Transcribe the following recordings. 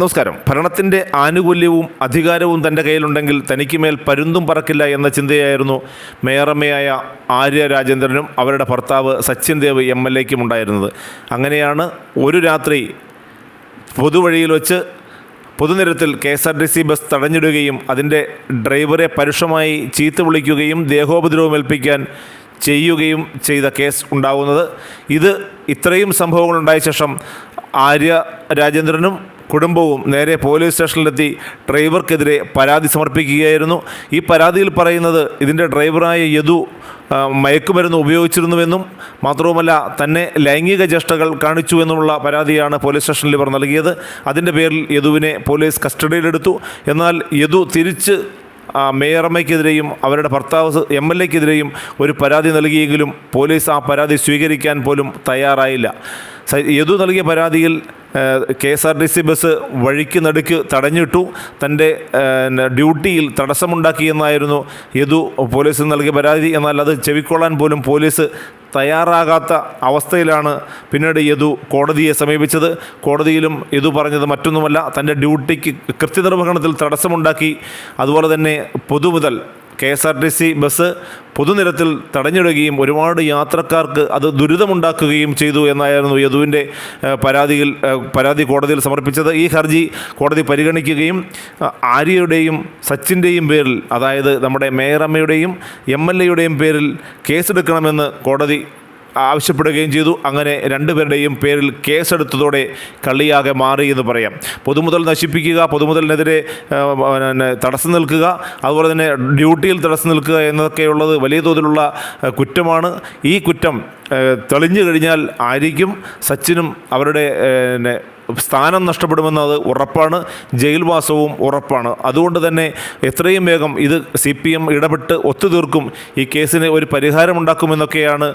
നമസ്കാരം. ഭരണത്തിന്റെ ആനുകൂല്യവും അധികാരവും തന്റെ കയ്യിലുണ്ടെങ്കിൽ തനിക്ക് മേൽ പരുന്തും പറക്കില്ല എന്ന ചിന്തയായിരുന്നു മേയറമ്മയായ ആര്യ രാജേന്ദ്രനും അവരുടെ ഭർത്താവ് സച്ചിൻ ദേവ് എം എൽ എക്കും ഉണ്ടായിരുന്നത്. അങ്ങനെയാണ് ഒരു രാത്രി പൊതുവഴിയിൽ വെച്ച് പൊതുനിരത്തിൽ K S R T C bus തടഞ്ഞിടുകയും അതിന്റെ ഡ്രൈവറെ പരുഷമായി ചീത്ത വിളിക്കുകയും ദേഹോപദ്രവം ഏൽപ്പിക്കാൻ ചെയ്യുകയും ചെയ്ത കേസ് ഉണ്ടാകുന്നത് ഇത് ഇത്രയും സംഭവങ്ങൾ സംഭവങ്ങളുണ്ടായ ശേഷം ആര്യ രാജേന്ദ്രനും കുടുംബവും നേരെ പോലീസ് സ്റ്റേഷനിലെത്തി ഡ്രൈവർക്കെതിരെ പരാതി സമർപ്പിക്കുകയായിരുന്നു. ഈ പരാതിയിൽ പറയുന്നത് ഇതിന്റെ ഡ്രൈവറായ യദു മയക്കുമരുന്ന് ഉപയോഗിച്ചിരുന്നുവെന്നും മാത്രവുമല്ല തന്നെ ലൈംഗിക ചേഷ്ടകൾ കാണിച്ചു എന്നുള്ള പരാതിയാണ് പോലീസ് സ്റ്റേഷനിൽ ഇവർ നൽകിയത്. അതിന്റെ പേരിൽ യദുവിനെ പോലീസ് കസ്റ്റഡിയിലെടുത്തു. എന്നാൽ യദു തിരിച്ച് മേയറമ്മയ്ക്കെതിരെയും അവരുടെ ഭർത്താവ് എം എൽ എക്കെതിരെയും ഒരു പരാതി നൽകിയെങ്കിലും പോലീസ് ആ പരാതി സ്വീകരിക്കാൻ പോലും തയ്യാറായില്ല. യദു നൽകിയ പരാതിയിൽ K S R T C bus വഴിക്ക് നടുക്ക് തടഞ്ഞിട്ടു. തന്റെ ഡ്യൂട്ടിയിൽ തടസ്സമുണ്ടാക്കിയെന്നായിരുന്നു യദു പോലീസിന് നൽകിയ പരാതി. എന്നാൽ അത് ചെവിക്കൊള്ളാൻ പോലും പോലീസ് തയ്യാറാകാത്ത അവസ്ഥയിലാണ് പിന്നീട് യദു കോടതിയെ സമീപിച്ചത്. കോടതിയിലും യദു പറഞ്ഞത് മറ്റൊന്നുമല്ല. തന്റെ ഡ്യൂട്ടിക്ക് കൃത്യനിർവഹണത്തിൽ തടസ്സമുണ്ടാക്കി. അതുപോലെ തന്നെ പൊതുമുതൽ K S R T C bus പൊതുനിരത്തിൽ തടഞ്ഞിടുകയും ഒരുപാട് യാത്രക്കാർക്ക് അത് ദുരിതമുണ്ടാക്കുകയും ചെയ്തു എന്നായിരുന്നു യദുവിന്റെ പരാതിയിൽ പരാതി കോടതിയിൽ സമർപ്പിച്ചത്. ഈ ഹർജി കോടതി പരിഗണിക്കുകയും ആര്യയുടെയും സച്ചിന്റെയും പേരിൽ അതായത് നമ്മുടെ മേയറമ്മയുടെയും എം എൽ എയുടെയും പേരിൽ കേസെടുക്കണമെന്ന് കോടതി ആവശ്യപ്പെടുകയും ചെയ്തു. അങ്ങനെ രണ്ടുപേരുടെയും പേരിൽ കേസെടുത്തതോടെ കള്ളിയാകെ മാറി എന്ന് പറയാം. പൊതുമുതൽ നശിപ്പിക്കുക പൊതുമുതലിനെതിരെ തടസ്സം നിൽക്കുക അതുപോലെ തന്നെ ഡ്യൂട്ടിയിൽ തടസ്സം നിൽക്കുക എന്നതൊക്കെയുള്ളത് വലിയ തോതിലുള്ള കുറ്റമാണ്. ഈ കുറ്റം തെളിഞ്ഞു കഴിഞ്ഞാൽ ആയിരിക്കും സച്ചിനും അവരുടെ സ്ഥാനം നഷ്ടപ്പെടുമെന്നത് ഉറപ്പാണ്. ജയിൽവാസവും ഉറപ്പാണ്. അതുകൊണ്ട് തന്നെ എത്രയും വേഗം ഇത് സി പി എം ഇടപെട്ട് ഒത്തുതീർക്കും. ഈ കേസിന് ഒരു പരിഹാരമുണ്ടാക്കുമെന്നൊക്കെയാണ് ഉണ്ടാക്കുമെന്നൊക്കെയാണ്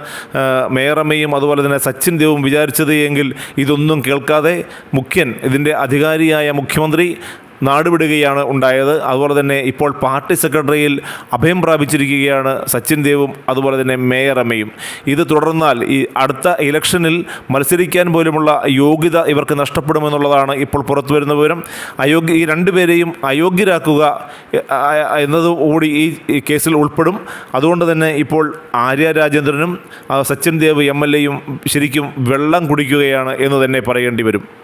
മേയറമ്മയും അതുപോലെ തന്നെ സച്ചിൻ ദേവും വിചാരിച്ചത് എങ്കിൽ ഇതൊന്നും കേൾക്കാതെ മുഖ്യൻ ഇതിന്റെ അധികാരിയായ മുഖ്യമന്ത്രി നാടുവിടുകയാണ് ഉണ്ടായത്. അതുപോലെ തന്നെ ഇപ്പോൾ പാർട്ടി സെക്രട്ടറിയിൽ അഭയം പ്രാപിച്ചിരിക്കുകയാണ് സച്ചിൻ ദേവും അതുപോലെ തന്നെ മേയർ അമ്മയും. ഇത് തുടർന്നാൽ ഈ അടുത്ത ഇലക്ഷനിൽ മത്സരിക്കാൻ പോലുമുള്ള യോഗ്യത ഇവർക്ക് നഷ്ടപ്പെടുമെന്നുള്ളതാണ് ഇപ്പോൾ പുറത്തു വരുന്ന വിവരം. അയോഗ്യ ഈ രണ്ടുപേരെയും അയോഗ്യരാക്കുക എ- ആ- ആ- എന്നത് കൂടി ഈ കേസിൽ ഉൾപ്പെടും. അതുകൊണ്ട് തന്നെ ഇപ്പോൾ ആര്യ രാജേന്ദ്രനും സച്ചിൻ ദേവ് എം എൽ എയും ശരിക്കും വെള്ളം കുടിക്കുകയാണ് എന്ന് തന്നെ പറയേണ്ടി വരും.